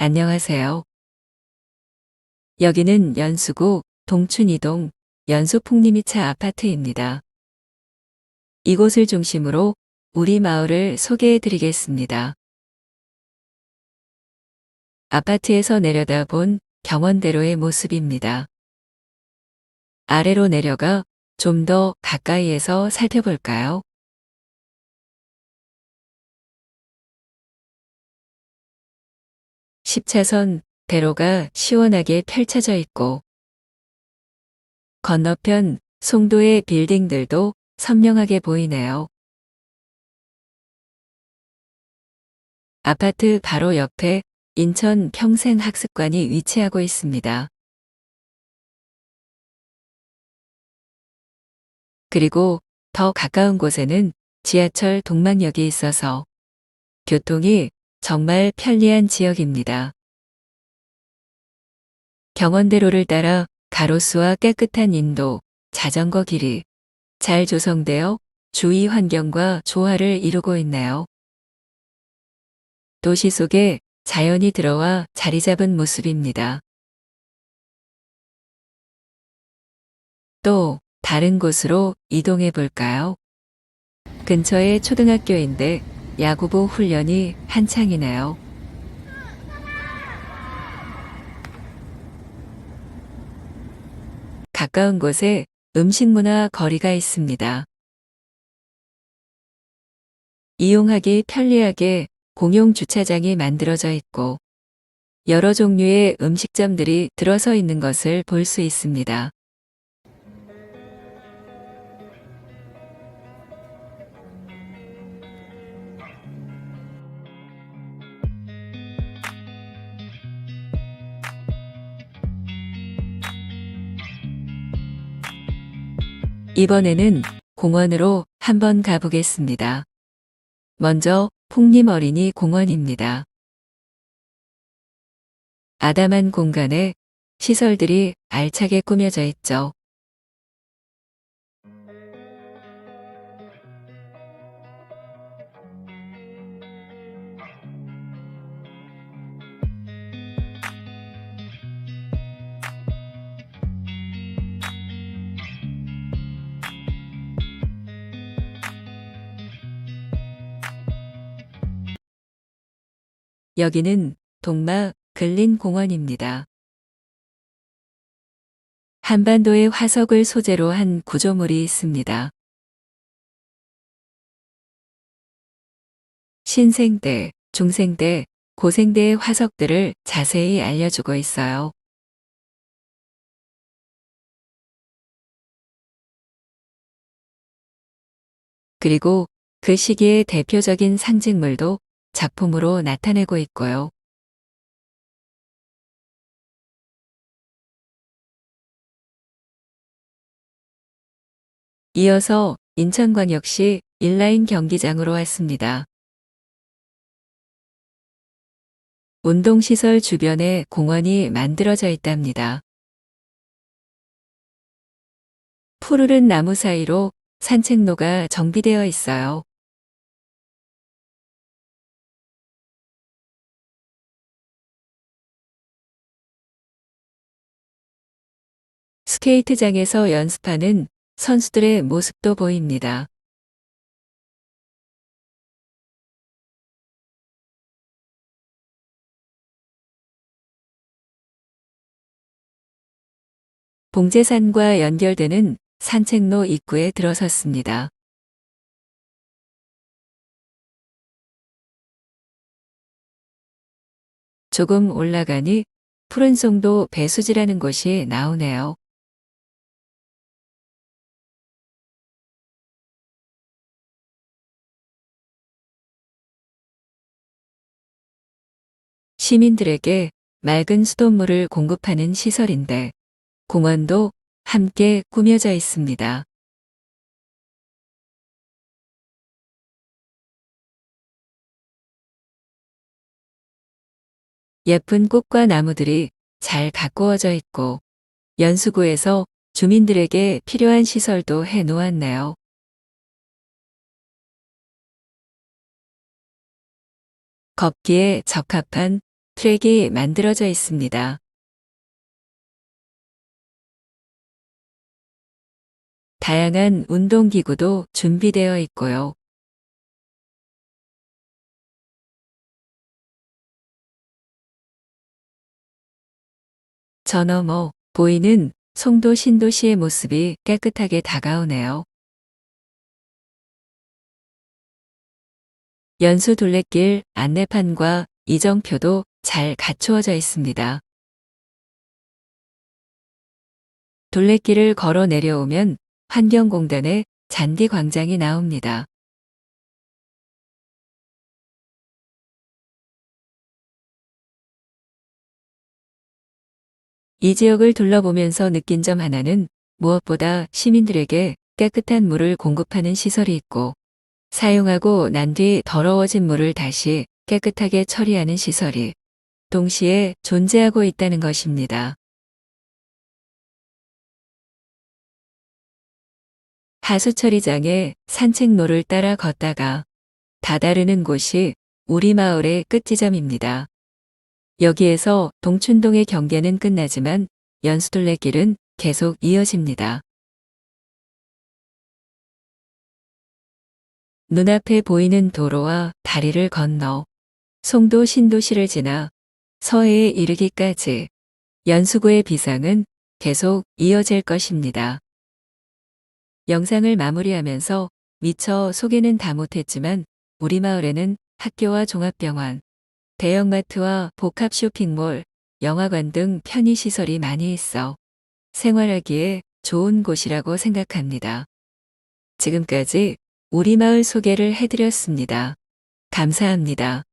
안녕하세요. 여기는 연수구 동춘이동 연수풍림이차 아파트입니다. 이곳을 중심으로 우리 마을을 소개해 드리겠습니다. 아파트에서 내려다본 경원대로의 모습입니다. 아래로 내려가 좀 더 가까이에서 살펴볼까요? 십 차선 대로가 시원하게 펼쳐져 있고 건너편 송도의 빌딩들도 선명하게 보이네요. 아파트 바로 옆에 인천 평생학습관이 위치하고 있습니다. 그리고 더 가까운 곳에는 지하철 동막역이 있어서 교통이 정말 편리한 지역입니다. 경원대로를 따라 가로수와 깨끗한 인도, 자전거 길이 잘 조성되어 주위 환경과 조화를 이루고 있네요. 도시 속에 자연이 들어와 자리 잡은 모습입니다. 또 다른 곳으로 이동해 볼까요? 근처에 초등학교인데 야구부 훈련이 한창이네요. 가까운 곳에 음식 문화 거리가 있습니다. 이용하기 편리하게 공용 주차장이 만들어져 있고 여러 종류의 음식점들이 들어서 있는 것을 볼 수 있습니다. 이번에는 공원으로 한번 가보겠습니다. 먼저 풍림 어린이 공원입니다. 아담한 공간에 시설들이 알차게 꾸며져 있죠. 여기는 동마 근린공원입니다. 한반도의 화석을 소재로 한 구조물이 있습니다. 신생대, 중생대, 고생대의 화석들을 자세히 알려주고 있어요. 그리고 그 시기의 대표적인 상징물도 작품으로 나타내고 있고요. 이어서 인천광역시 인라인 경기장으로 왔습니다. 운동시설 주변에 공원이 만들어져 있답니다. 푸르른 나무 사이로 산책로가 정비되어 있어요. 스케이트장에서 연습하는 선수들의 모습도 보입니다. 봉제산과 연결되는 산책로 입구에 들어섰습니다. 조금 올라가니 푸른송도 배수지라는 곳이 나오네요. 시민들에게 맑은 수돗물을 공급하는 시설인데 공원도 함께 꾸며져 있습니다. 예쁜 꽃과 나무들이 잘 가꾸어져 있고 연수구에서 주민들에게 필요한 시설도 해 놓았네요. 걷기에 적합한 트랙이 만들어져 있습니다. 다양한 운동기구도 준비되어 있고요. 저 너머 보이는 송도 신도시의 모습이 깨끗하게 다가오네요. 연수 둘레길 안내판과 이정표도 잘 갖추어져 있습니다. 둘레길을 걸어 내려오면 환경공단의 잔디 광장이 나옵니다. 이 지역을 둘러보면서 느낀 점 하나는 무엇보다 시민들에게 깨끗한 물을 공급하는 시설이 있고 사용하고 난 뒤 더러워진 물을 다시 깨끗하게 처리하는 시설이 동시에 존재하고 있다는 것입니다. 하수처리장에 산책로를 따라 걷다가 다다르는 곳이 우리 마을의 끝지점입니다. 여기에서 동춘동의 경계는 끝나지만 연수둘레길은 계속 이어집니다. 눈앞에 보이는 도로와 다리를 건너 송도 신도시를 지나 서해에 이르기까지 연수구의 비상은 계속 이어질 것입니다. 영상을 마무리하면서 미처 소개는 다 못했지만 우리 마을에는 학교와 종합병원, 대형마트와 복합 쇼핑몰, 영화관 등 편의시설이 많이 있어 생활하기에 좋은 곳이라고 생각합니다. 지금까지 우리 마을 소개를 해드렸습니다. 감사합니다.